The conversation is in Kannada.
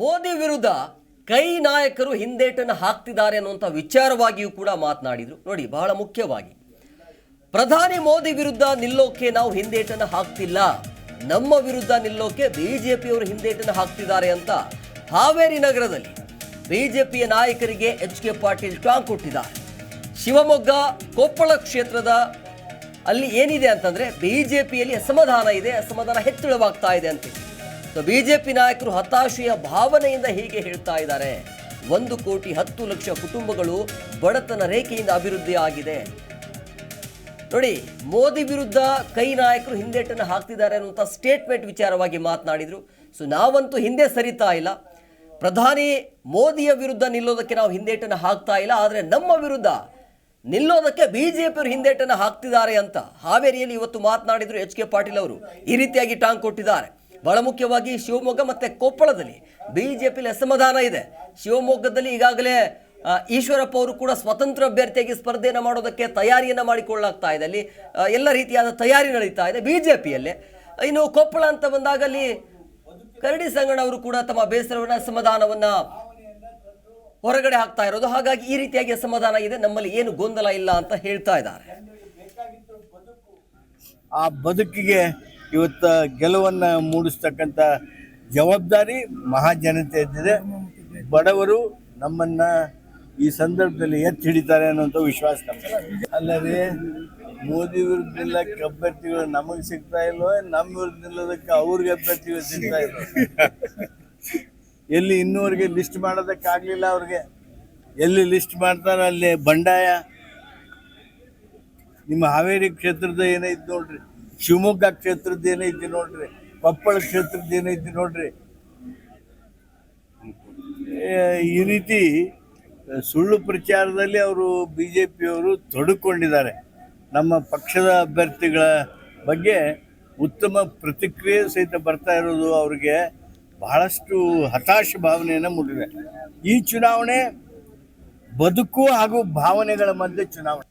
ಮೋದಿ ವಿರುದ್ಧ ಕೈ ನಾಯಕರು ಹಿಂದೇಟನ್ನು ಹಾಕ್ತಿದ್ದಾರೆ ಅನ್ನುವಂಥ ವಿಚಾರವಾಗಿಯೂ ಕೂಡ ಮಾತನಾಡಿದರು. ನೋಡಿ, ಬಹಳ ಮುಖ್ಯವಾಗಿ. ಪ್ರಧಾನಿ ಮೋದಿ ವಿರುದ್ಧ ನಿಲ್ಲೋಕೆ ನಾವು ಹಿಂದೇಟನ್ನು ಹಾಕ್ತಿಲ್ಲ. ನಮ್ಮ ವಿರುದ್ಧ ನಿಲ್ಲೋಕೆ ಪಿಯವರು ಹಿಂದೇಟನ್ನು ಹಾಕ್ತಿದ್ದಾರೆ ಅಂತ ಹಾವೇರಿ ನಗರದಲ್ಲಿ ಬಿಜೆಪಿಯ ನಾಯಕರಿಗೆ ಎಚ್ ಕೆ ಪಾಟೀಲ್ ಟಾಂಗ್ ಕೊಟ್ಟಿದ್ದಾರೆ. ಶಿವಮೊಗ್ಗ ಕೊಪ್ಪಳ ಕ್ಷೇತ್ರದ ಅಲ್ಲಿ ಏನಿದೆ ಅಂತಂದ್ರೆ ಬಿಜೆಪಿಯಲ್ಲಿ ಅಸಮಾಧಾನ ಇದೆ, ಅಸಮಾಧಾನ ಹೆಚ್ಚಳವಾಗ್ತಾ ಇದೆ ಅಂತ ಸೊ ಬಿಜೆಪಿ ನಾಯಕರು ಹತಾಶೆಯ ಭಾವನೆಯಿಂದ ಹೀಗೆ ಹೇಳ್ತಾ ಇದ್ದಾರೆ. ಒಂದು ಕೋಟಿ ಹತ್ತು ಲಕ್ಷ ಕುಟುಂಬಗಳು ಬಡತನ ರೇಖೆಯಿಂದ ಅಭಿವೃದ್ಧಿ ಆಗಿದೆ. ನೋಡಿ, ಮೋದಿ ವಿರುದ್ಧ ಕೈ ನಾಯಕರು ಹಿಂದೇಟನ್ನು ಹಾಕ್ತಿದ್ದಾರೆ ಅನ್ನುವಂಥ ಸ್ಟೇಟ್ಮೆಂಟ್ ವಿಚಾರವಾಗಿ ಮಾತನಾಡಿದರು. ಸೊ ನಾವಂತೂ ಹಿಂದೆ ಸರಿತಾ ಇಲ್ಲ. ಪ್ರಧಾನಿ ಮೋದಿಯ ವಿರುದ್ಧ ನಿಲ್ಲೋದಕ್ಕೆ ನಾವು ಹಿಂದೇಟನ್ನು ಹಾಕ್ತಾ ಇಲ್ಲ. ಆದರೆ ನಮ್ಮ ವಿರುದ್ಧ ನಿಲ್ಲೋದಕ್ಕೆ ಬಿ ಜೆ ಪಿಯವರು ಹಿಂದೇಟನ್ನು ಹಾಕ್ತಿದ್ದಾರೆ ಅಂತ ಹಾವೇರಿಯಲ್ಲಿ ಇವತ್ತು ಮಾತನಾಡಿದರು ಎಚ್ ಕೆ ಪಾಟೀಲ್ ಅವರು. ಈ ರೀತಿಯಾಗಿ ಟಾಂಗ್ ಕೊಟ್ಟಿದ್ದಾರೆ. ಬಹಳ ಮುಖ್ಯವಾಗಿ ಶಿವಮೊಗ್ಗ ಮತ್ತು ಕೊಪ್ಪಳದಲ್ಲಿ ಬಿ ಜೆ ಪಿಲಿ ಅಸಮಾಧಾನ ಇದೆ. ಶಿವಮೊಗ್ಗದಲ್ಲಿ ಈಗಾಗಲೇ ಈಶ್ವರಪ್ಪ ಅವರು ಕೂಡ ಸ್ವತಂತ್ರ ಅಭ್ಯರ್ಥಿಯಾಗಿ ಸ್ಪರ್ಧೆಯನ್ನು ಮಾಡೋದಕ್ಕೆ ತಯಾರಿಯನ್ನು ಮಾಡಿಕೊಳ್ಳಾಗ್ತಾ ಇದೆ. ಅಲ್ಲಿ ಎಲ್ಲ ರೀತಿಯಾದ ತಯಾರಿ ನಡೀತಾ ಇದೆ ಬಿ ಜೆ ಪಿಯಲ್ಲಿ ಇನ್ನು ಕೊಪ್ಪಳ ಅಂತ ಬಂದಾಗ ಅಲ್ಲಿ ಕರಡಿ ಸಂಗಣ್ಣ ಅವರು ಕೂಡ ತಮ್ಮ ಬೇಸರವನ್ನ, ಅಸಮಾಧಾನವನ್ನು ಹೊರಗಡೆ ಹಾಕ್ತಾ ಇರೋದು. ಹಾಗಾಗಿ ಈ ರೀತಿಯಾಗಿ ಅಸಮಾಧಾನ ಇದೆ. ನಮ್ಮಲ್ಲಿ ಏನು ಗೊಂದಲ ಇಲ್ಲ ಅಂತ ಹೇಳ್ತಾ ಇದ್ದಾರೆ. ಆ ಬದುಕಿಗೆ ಇವತ್ತ ಗೆಲುವನ್ನು ಮೂಡಿಸ್ತಕ್ಕಂಥ ಜವಾಬ್ದಾರಿ ಮಹಾಜನತೆ ಇದ್ದಿದೆ ಬಡವರು ನಮ್ಮನ್ನು ಈ ಸಂದರ್ಭದಲ್ಲಿ ಎತ್ತಿ ಹಿಡಿತಾರೆ ಅನ್ನೋಂಥ ವಿಶ್ವಾಸ ಅಲ್ಲದೆ ಮೋದಿ ವಿರುದ್ಧ ನಿಲ್ಲಕ್ಕೆ ಅಭ್ಯರ್ಥಿಗಳು ನಮಗೆ ಸಿಗ್ತಾ ಇಲ್ವೋ ನಮ್ಮ ವಿರುದ್ಧ ನಿಲ್ಲೋದಕ್ಕೆ ಅವ್ರಿಗೆ ಅಭ್ಯರ್ಥಿಗಳು ಸಿಗ್ತಾ ಇಲ್ಲ ಎಲ್ಲಿ ಇನ್ನೂವರೆಗೆ ಲಿಸ್ಟ್ ಮಾಡೋದಕ್ಕಾಗಲಿಲ್ಲ ಅವ್ರಿಗೆ. ಎಲ್ಲಿ ಲಿಸ್ಟ್ ಮಾಡ್ತಾರೆ ಅಲ್ಲಿ ಬಂಡಾಯ. ನಿಮ್ಮ ಹಾವೇರಿ ಕ್ಷೇತ್ರದ ಏನೈತಿ ನೋಡ್ರಿ. ಶಿವಮೊಗ್ಗ ಕ್ಷೇತ್ರದ ಏನೈತಿ ನೋಡ್ರಿ, ಕೊಪ್ಪಳ ಕ್ಷೇತ್ರದ ಏನೈತಿ ನೋಡ್ರಿ. ಈ ರೀತಿ ಸುಳ್ಳು ಪ್ರಚಾರದಲ್ಲಿ ಅವರು ಬಿ ಜೆ ಪಿಯವರು ತೊಡಕೊಂಡಿದ್ದಾರೆ. ನಮ್ಮ ಪಕ್ಷದ ಅಭ್ಯರ್ಥಿಗಳ ಬಗ್ಗೆ ಉತ್ತಮ ಪ್ರತಿಕ್ರಿಯೆ ಸಹಿತ ಬರ್ತಾ ಇರೋದು ಅವರಿಗೆ ಬಹಳಷ್ಟು ಹತಾಶ ಭಾವನೆಯನ್ನು ಮೂಡಿದೆ. ಈ ಚುನಾವಣೆ ಬದುಕು ಹಾಗೂ ಭಾವನೆಗಳ ಮಧ್ಯೆ ಚುನಾವಣೆ.